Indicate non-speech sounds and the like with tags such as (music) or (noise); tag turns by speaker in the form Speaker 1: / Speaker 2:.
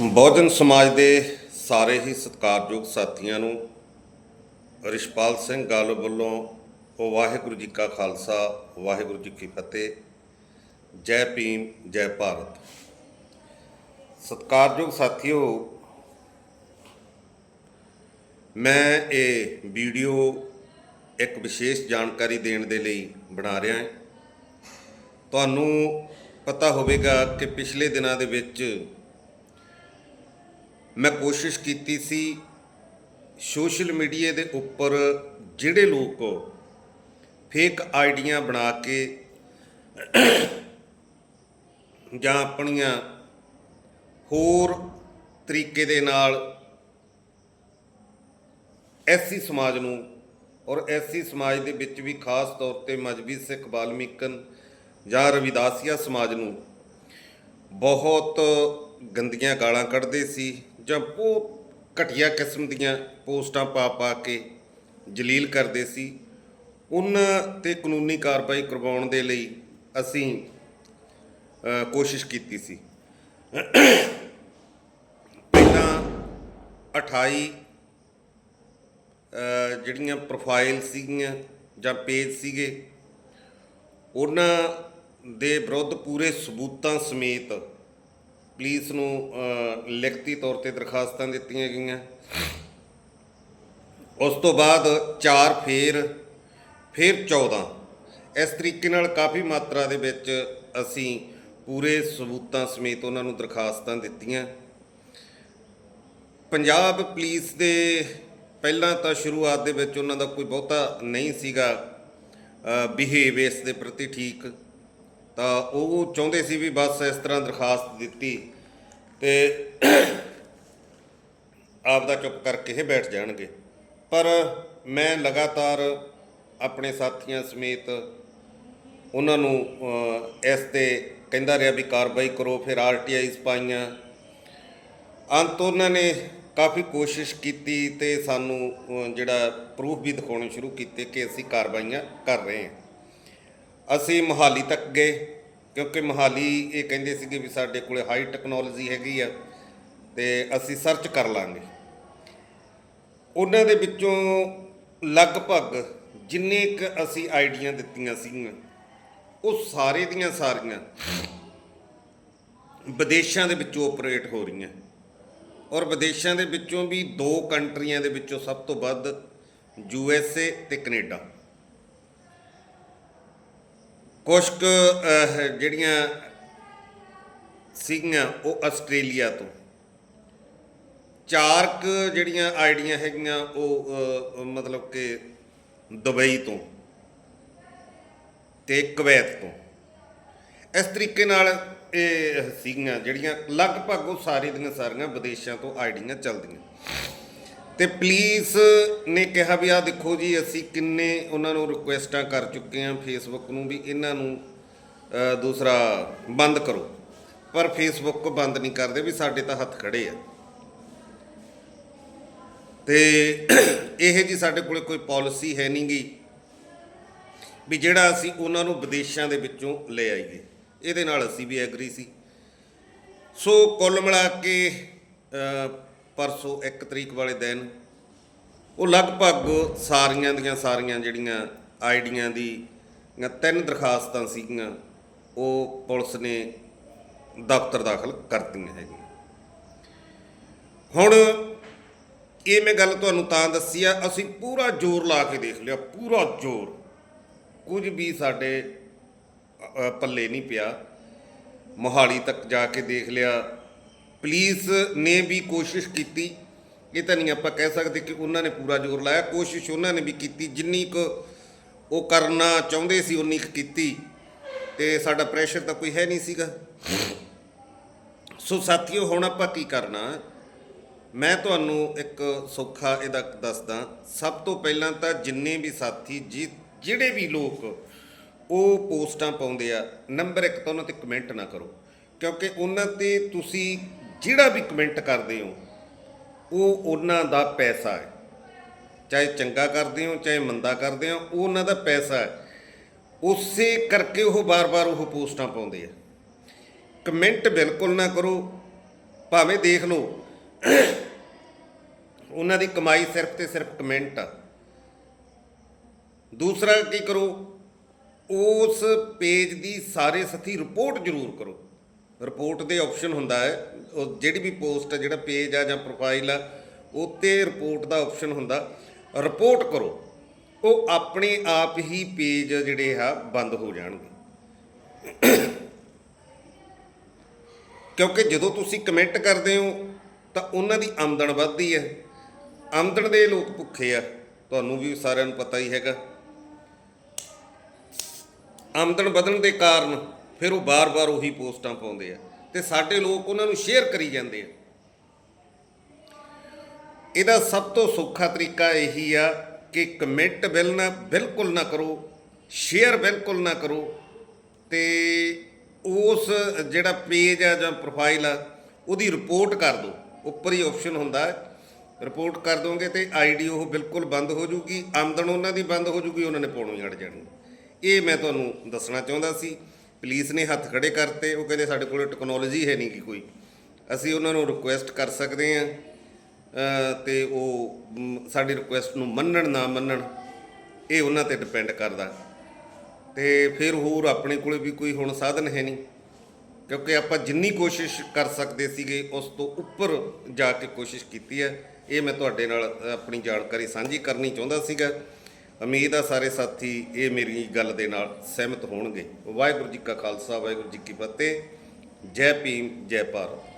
Speaker 1: ਬਹੁਜਨ ਸਮਾਜ ਦੇ ਸਾਰੇ ਹੀ ਸਤਿਕਾਰਯੋਗ ਸਾਥੀਆਂ ਨੂੰ ਰਿਸ਼ਪਾਲ ਸਿੰਘ ਗਾਲੋ ਵੱਲੋਂ ਵਾਹਿਗੁਰੂ ਜੀ ਕਾ ਖਾਲਸਾ, ਵਾਹਿਗੁਰੂ ਜੀ ਕੀ ਫਤਿਹ। ਜੈ ਭੀਮ, ਜੈ ਭਾਰਤ। ਸਤਿਕਾਰਯੋਗ ਸਾਥੀਓ, ਮੈਂ ਇਹ ਵੀਡੀਓ ਇੱਕ ਵਿਸ਼ੇਸ਼ ਜਾਣਕਾਰੀ ਦੇਣ ਦੇ ਲਈ ਬਣਾ ਰਿਹਾ ਹਾਂ। ਤੁਹਾਨੂੰ ਪਤਾ ਹੋਵੇਗਾ ਕਿ ਪਿਛਲੇ ਦਿਨਾਂ ਦੇ ਵਿੱਚ ਮੈਂ ਕੋਸ਼ਿਸ਼ ਕੀਤੀ ਸੀ ਸੋਸ਼ਲ ਮੀਡੀਆ ਦੇ ਉੱਪਰ ਜਿਹੜੇ ਲੋਕ ਫੇਕ ਆਈਡੀਆਂ ਬਣਾ ਕੇ ਜਾਂ ਆਪਣੀਆਂ ਹੋਰ ਤਰੀਕੇ ਦੇ ਨਾਲ ਐਸੀ ਸਮਾਜ ਨੂੰ ਔਰ ਐਸੀ ਸਮਾਜ ਦੇ ਵਿੱਚ ਵੀ ਖਾਸ ਤੌਰ ਤੇ ਮਜਬੀ ਸਿੱਖ ਬਾਲਮੀਕਨ ਜਾਂ ਰਵਿਦਾਸੀਆ ਸਮਾਜ ਨੂੰ ਬਹੁਤ ਗੰਦੀਆਂ ਗਾਲਾਂ ਕੱਢਦੇ ਸੀ ਜਾਂ ਬਹੁਤ ਘਟੀਆ ਕਿਸਮ ਦੀਆਂ ਪੋਸਟਾਂ ਪਾ ਪਾ ਕੇ ਜਲੀਲ ਕਰਦੇ ਸੀ। ਉਹਨਾਂ ਤੇ ਕਾਨੂੰਨੀ ਕਾਰਵਾਈ ਕਰਵਾਉਣ ਦੇ ਲਈ ਅਸੀਂ ਕੋਸ਼ਿਸ਼ ਕੀਤੀ ਸੀ। ਪਹਿਲਾਂ 28 ਜਿਹੜੀਆਂ ਪ੍ਰੋਫਾਈਲ ਸੀਗੀਆਂ ਜਾਂ ਪੇਜ ਸੀਗੇ, ਉਹਨਾਂ ਦੇ ਵਿਰੁੱਧ ਪੂਰੇ ਸਬੂਤਾਂ ਸਮੇਤ ਪੁਲਿਸ ਨੂੰ ਲਿਖਤੀ ਤੌਰ ਤੇ ਦਰਖਾਸਤਾਂ ਦਿੱਤੀਆਂ ਗਈਆਂ। ਉਸ ਤੋਂ ਬਾਅਦ 4 ਫੇਰ, ਫਿਰ 14 ਇਸ ਤਰੀਕੇ ਨਾਲ ਕਾਫੀ ਮਾਤਰਾ ਦੇ ਵਿੱਚ ਅਸੀਂ ਪੂਰੇ ਸਬੂਤਾਂ ਸਮੇਤ ਉਹਨਾਂ ਨੂੰ ਦਰਖਾਸਤਾਂ ਦਿੱਤੀਆਂ। ਪੰਜਾਬ ਪੁਲਿਸ ਦੇ ਪਹਿਲਾਂ ਤਾਂ ਸ਼ੁਰੂਆਤ ਦੇ ਵਿੱਚ ਉਹਨਾਂ ਦਾ ਕੋਈ ਬਹੁਤਾ ਨਹੀਂ ਸੀਗਾ ਬਿਹੇਵ ਇਸ ਦੇ ਪ੍ਰਤੀ ਠੀਕ। ਤਾਂ ਉਹ ਚਾਹੁੰਦੇ ਸੀ ਵੀ ਬਸ ਇਸ ਤਰ੍ਹਾਂ ਦਰਖਾਸਤ ਦਿੱਤੀ ਤੇ ਆਪ ਦਾ ਚੁੱਪ ਕਰਕੇ ਇਹ ਬੈਠ ਜਾਣਗੇ। ਪਰ ਮੈਂ ਲਗਾਤਾਰ ਆਪਣੇ ਸਾਥੀਆਂ ਸਮੇਤ ਉਹਨਾਂ ਨੂੰ ਇਸ ਤੇ ਕਹਿੰਦਾ ਰਿਹਾ ਵੀ ਕਾਰਵਾਈ ਕਰੋ, ਫਿਰ ਆਰਟੀਆਈਸ ਪਾਈਆਂ। ਅੰਤ ਉਹਨਾਂ ਨੇ ਕਾਫੀ ਕੋਸ਼ਿਸ਼ ਕੀਤੀ ਤੇ ਸਾਨੂੰ ਜਿਹੜਾ ਪ੍ਰੂਫ ਵੀ ਦਿਖਾਉਣੇ ਸ਼ੁਰੂ ਕੀਤੇ ਕਿ ਅਸੀਂ ਕਾਰਵਾਈਆਂ ਕਰ ਰਹੇ ਹਾਂ। ਅਸੀਂ ਮੋਹਾਲੀ ਤੱਕ ਗਏ। ਕਿਉਂਕਿ ਮੋਹਾਲੀ ਇਹ ਕਹਿੰਦੇ ਸੀਗੇ ਵੀ ਸਾਡੇ ਕੋਲੇ ਹਾਈ ਟੈਕਨੋਲੋਜੀ ਹੈਗੀ ਆ ਤੇ ਅਸੀਂ ਸਰਚ ਕਰ ਲਾਂਗੇ। ਉਹਨਾਂ ਦੇ ਵਿੱਚੋਂ ਲਗਭਗ ਜਿੰਨੇ ਕ ਅਸੀਂ ਆਈਡੀਆਂ ਦਿੱਤੀਆਂ ਸੀਗੀਆਂ, ਉਹ ਸਾਰੇ ਦੀਆਂ ਸਾਰੀਆਂ ਵਿਦੇਸ਼ਾਂ ਦੇ ਵਿੱਚੋਂ ਆਪਰੇਟ ਹੋ ਰਹੀਆਂ। ਔਰ ਵਿਦੇਸ਼ਾਂ ਦੇ ਵਿੱਚੋਂ ਵੀ ਦੋ ਕੰਟਰੀਆਂ ਦੇ ਵਿੱਚੋਂ ਸਭ ਤੋਂ ਵੱਧ ਯੂ ਐਸ ਏ ਤੇ ਕੈਨੇਡਾ। ਕੁਝ ਕੁ ਜਿਹੜੀਆਂ ਸੀਗੀਆਂ ਉਹ ਆਸਟ੍ਰੇਲੀਆ ਤੋਂ। ਚਾਰ ਕੁ ਜਿਹੜੀਆਂ ਆਈਡੀਆਂ ਹੈਗੀਆਂ ਉਹ ਮਤਲਬ ਕਿ ਦੁਬਈ ਤੋਂ ਤੇ ਕੁਵੈਤ ਤੋਂ। ਇਸ ਤਰੀਕੇ ਨਾਲ ਇਹ ਸੀਗੀਆਂ ਜਿਹੜੀਆਂ ਲਗਭਗ ਉਹ ਸਾਰੀ ਦੀਆਂ ਸਾਰੀਆਂ ਵਿਦੇਸ਼ਾਂ ਤੋਂ ਆਈਡੀਆਂ ਚੱਲਦੀਆਂ। ਤੇ ਪੁਲਿਸ ਨੇ ਕਿਹਾ ਵੀ ਆਹ ਦੇਖੋ ਜੀ, ਅਸੀਂ ਕਿੰਨੇ ਉਹਨਾਂ ਨੂੰ ਰਿਕੁਐਸਟਾਂ ਕਰ ਚੁੱਕੇ ਹਾਂ ਫੇਸਬੁੱਕ ਨੂੰ ਵੀ ਇਹਨਾਂ ਨੂੰ ਦੂਸਰਾ ਬੰਦ ਕਰੋ। ਪਰ ਫੇਸਬੁੱਕ ਬੰਦ ਨਹੀਂ ਕਰਦੇ ਵੀ ਸਾਡੇ ਤਾਂ ਹੱਥ ਖੜੇ ਆ। ਤੇ (clears throat) ਇਹ ਜੀ ਸਾਡੇ ਕੋਲੇ ਕੋਈ ਪਾਲਿਸੀ ਹੈ ਨਹੀਂ ਗਈ ਵੀ ਜਿਹੜਾ ਅਸੀਂ ਉਹਨਾਂ ਨੂੰ ਵਿਦੇਸ਼ਾਂ ਦੇ ਵਿੱਚੋਂ ਲੈ ਆਈਏ। ਇਹਦੇ ਨਾਲ ਅਸੀਂ ਵੀ ਐਗਰੀ ਸੀ। ਸੋ ਕੁੱਲ ਮਿਲਾ ਕੇ ਪਰਸੋਂ 1 ਤਰੀਕ ਵਾਲੇ ਦਿਨ ਉਹ ਲਗਭਗ ਸਾਰੀਆਂ ਦੀਆਂ ਸਾਰੀਆਂ ਜਿਹੜੀਆਂ ਆਈਡੀਆਂ ਦੀ ਆਂ ਤਿੰਨ ਦਰਖਾਸਤਾਂ ਸੀਗੀਆਂ, ਉਹ ਪੁਲਿਸ ਨੇ ਦਫ਼ਤਰ ਦਾਖਲ ਕਰਤੀਆਂ ਹੈਗੀਆਂ। ਹੁਣ ਇਹ ਮੈਂ ਗੱਲ ਤੁਹਾਨੂੰ ਤਾਂ ਦੱਸੀ ਆ, ਅਸੀਂ ਪੂਰਾ ਜ਼ੋਰ ਲਾ ਕੇ ਦੇਖ ਲਿਆ, ਪੂਰਾ ਜ਼ੋਰ। ਕੁਝ ਵੀ ਸਾਡੇ ਪੱਲੇ ਨਹੀਂ ਪਿਆ। ਮੋਹਾਲੀ ਤੱਕ ਜਾ ਕੇ ਦੇਖ ਲਿਆ। ਪੁਲਿਸ ਨੇ ਵੀ ਕੋਸ਼ਿਸ਼ ਕੀਤੀ, ਇਹ ਤਾਂ ਨਹੀਂ ਆਪਾਂ ਕਹਿ ਸਕਦੇ ਕਿ ਉਹਨਾਂ ਨੇ ਪੂਰਾ ਜ਼ੋਰ ਲਾਇਆ, ਕੋਸ਼ਿਸ਼ ਉਹਨਾਂ ਨੇ ਵੀ ਕੀਤੀ, ਜਿੰਨੀ ਕੁ ਉਹ ਕਰਨਾ ਚਾਹੁੰਦੇ ਸੀ ਉਨੀ ਕੁ ਕੀਤੀ, ਤੇ ਸਾਡਾ ਪ੍ਰੈਸ਼ਰ ਤਾਂ ਕੋਈ ਹੈ ਨਹੀਂ ਸੀਗਾ। ਸੋ ਸਾਥੀਓ, ਹੁਣ ਆਪਾਂ ਕੀ ਕਰਨਾ, ਮੈਂ ਤੁਹਾਨੂੰ ਇੱਕ ਸੌਖਾ ਇਹਦਾ ਦੱਸਦਾ, ਸਭ ਤੋਂ ਪਹਿਲਾਂ ਤਾਂ ਜਿੰਨੇ ਵੀ ਸਾਥੀ, ਜਿ- ਜਿਹੜੇ ਵੀ ਲੋਕ ਉਹ ਪੋਸਟਾਂ ਪਾਉਂਦੇ ਆ, ਨੰਬਰ 1 ਤਾਂ ਉਹਨਾਂ ਤੇ ਕਮੈਂਟ ਨਾ ਕਰੋ, ਕਿਉਂਕਿ ਉਹਨਾਂ ਤੇ ਤੁਸੀਂ ਜਿਹੜਾ ਵੀ ਕਮੈਂਟ ਕਰਦੇ ਹੋ, ਉਹ ਉਹਨਾਂ ਦਾ ਪੈਸਾ ਹੈ। ਚਾਹੇ ਚੰਗਾ ਕਰਦੇ ਹੋ, ਚਾਹੇ ਮੰਦਾ ਕਰਦੇ ਹੋ, ਉਹ ਉਹਨਾਂ ਦਾ ਪੈਸਾ ਹੈ। ਉਸੇ ਕਰਕੇ ਉਹ ਬਾਰ-ਬਾਰ ਉਹ ਪੋਸਟਾਂ ਪਾਉਂਦੇ ਆ। ਕਮੈਂਟ ਬਿਲਕੁਲ ਨਾ ਕਰੋ, ਭਾਵੇਂ ਦੇਖ ਲਓ। ਉਹਨਾਂ ਦੀ ਕਮਾਈ ਸਿਰਫ ਤੇ ਸਿਰਫ ਕਮੈਂਟ ਆ। ਦੂਸਰਾ ਕੀ ਕਰੋ, ਉਸ ਪੇਜ ਦੀ ਸਾਰੇ ਸਾਥੀ ਰਿਪੋਰਟ ਜ਼ਰੂਰ ਕਰੋ। ਰਿਪੋਰਟ ਦੇ ਆਪਸ਼ਨ ਹੁੰਦਾ ਹੈ, ਉਹ ਜਿਹੜੀ ਵੀ ਪੋਸਟ ਹੈ, ਜਿਹੜਾ ਪੇਜ ਆ ਜਾਂ ਪ੍ਰੋਫਾਈਲ ਆ, ਉੱਤੇ ਰਿਪੋਰਟ ਦਾ ਆਪਸ਼ਨ ਹੁੰਦਾ। ਰਿਪੋਰਟ ਕਰੋ, ਉਹ ਆਪਣੇ ਆਪ ਹੀ ਪੇਜ ਜਿਹੜੇ ਆ, ਬੰਦ ਹੋ ਜਾਣਗੇ। ਕਿਉਂਕਿ ਜਦੋਂ ਤੁਸੀਂ ਕਮੈਂਟ ਕਰਦੇ ਹੋ, ਤਾਂ ਉਹਨਾਂ ਦੀ ਆਮਦਨ ਵੱਧਦੀ ਹੈ। ਆਮਦਨ ਦੇ ਲੋਕ ਭੁੱਖੇ ਆ, ਤੁਹਾਨੂੰ ਵੀ ਸਾਰਿਆਂ ਨੂੰ ਪਤਾ ਹੀ ਹੈਗਾ। ਆਮਦਨ ਵਧਣ ਦੇ ਕਾਰਨ ਫਿਰ ਉਹ ਬਾਰ-ਬਾਰ ਉਹੀ ਪੋਸਟਾਂ ਪਾਉਂਦੇ ਆ ਤੇ ਸਾਡੇ ਲੋਕ ਉਹਨਾਂ ਨੂੰ ਸ਼ੇਅਰ ਕਰੀ ਜਾਂਦੇ ਆ। ਇਹਦਾ ਸਭ ਤੋਂ ਸੌਖਾ ਤਰੀਕਾ ਇਹੀ ਆ ਕਿ ਕਮੈਂਟ ਬਿਲ ਨਾ, ਬਿਲਕੁਲ ਨਾ ਕਰੋ ਸ਼ੇਅਰ ਬਿਲਕੁਲ ਨਾ ਕਰੋ ਤੇ ਉਸ ਜਿਹੜਾ ਪੇਜ ਆ ਜਾਂ ਪ੍ਰੋਫਾਈਲ ਆ, ਉਹਦੀ ਰਿਪੋਰਟ ਕਰ ਦਿਓ। ਉੱਪਰ ਹੀ ਆਪਸ਼ਨ ਹੁੰਦਾ ਹੈ ਰਿਪੋਰਟ ਕਰ ਦੋਗੇ ਤੇ ਆਈਡੀ ਉਹ ਬਿਲਕੁਲ ਬੰਦ ਹੋ ਜੂਗੀ, ਆਮਦਨ ਉਹਨਾਂ ਦੀ ਬੰਦ ਹੋ ਜੂਗੀ, ਉਹਨਾਂ ਨੇ ਪਾਉਣੋਂ ਹੀ ਹਟ ਜਾਣਗੇ ਇਹ ਮੈਂ ਤੁਹਾਨੂੰ ਦੱਸਣਾ ਚਾਹੁੰਦਾ ਸੀ। ਪੁਲਿਸ ਨੇ ਹੱਥ ਖੜੇ ਕਰਤੇ ਉਹ ਕਹਿੰਦੇ ਸਾਡੇ ਕੋਲ ਟੈਕਨੋਲੋਜੀ ਹੈ ਨਹੀਂ ਕਿ ਕੋਈ। ਅਸੀਂ ਉਹਨਾਂ ਨੂੰ ਰਿਕੁਐਸਟ ਕਰ ਸਕਦੇ ਹਾਂ ਅ, ਤੇ ਉਹ ਸਾਡੀ ਰਿਕੁਐਸਟ ਨੂੰ ਮੰਨਣ ਨਾ ਮੰਨਣ ਇਹ ਉਹਨਾਂ ਤੇ ਡਿਪੈਂਡ ਕਰਦਾ। ਤੇ ਫਿਰ ਹੋਰ ਆਪਣੇ ਕੋਲੇ ਵੀ ਕੋਈ ਹੁਣ ਸਾਧਨ ਹੈ ਨਹੀਂ ਕਿਉਂਕਿ ਆਪਾਂ ਜਿੰਨੀ ਕੋਸ਼ਿਸ਼ ਕਰ ਸਕਦੇ ਸੀਗੇ ਉਸ ਤੋਂ ਉੱਪਰ ਜਾ ਕੇ ਕੋਸ਼ਿਸ਼ ਕੀਤੀ ਹੈ। ਇਹ ਮੈਂ ਤੁਹਾਡੇ ਨਾਲ ਆਪਣੀ ਜਾਣਕਾਰੀ ਸਾਂਝੀ ਕਰਨੀ ਚਾਹੁੰਦਾ ਸੀਗਾ। ਉਮੀਦ ਆ ਸਾਰੇ ਸਾਥੀ ਇਹ ਮੇਰੀ ਗੱਲ ਦੇ ਨਾਲ ਸਹਿਮਤ ਹੋਣਗੇ। ਵਾਹਿਗੁਰੂ ਜੀ ਕਾ ਖਾਲਸਾ, ਵਾਹਿਗੁਰੂ ਜੀ ਕੀ ਫਤਿਹ। ਜੈ ਭੀਮ, ਜੈ ਭਾਰਤ।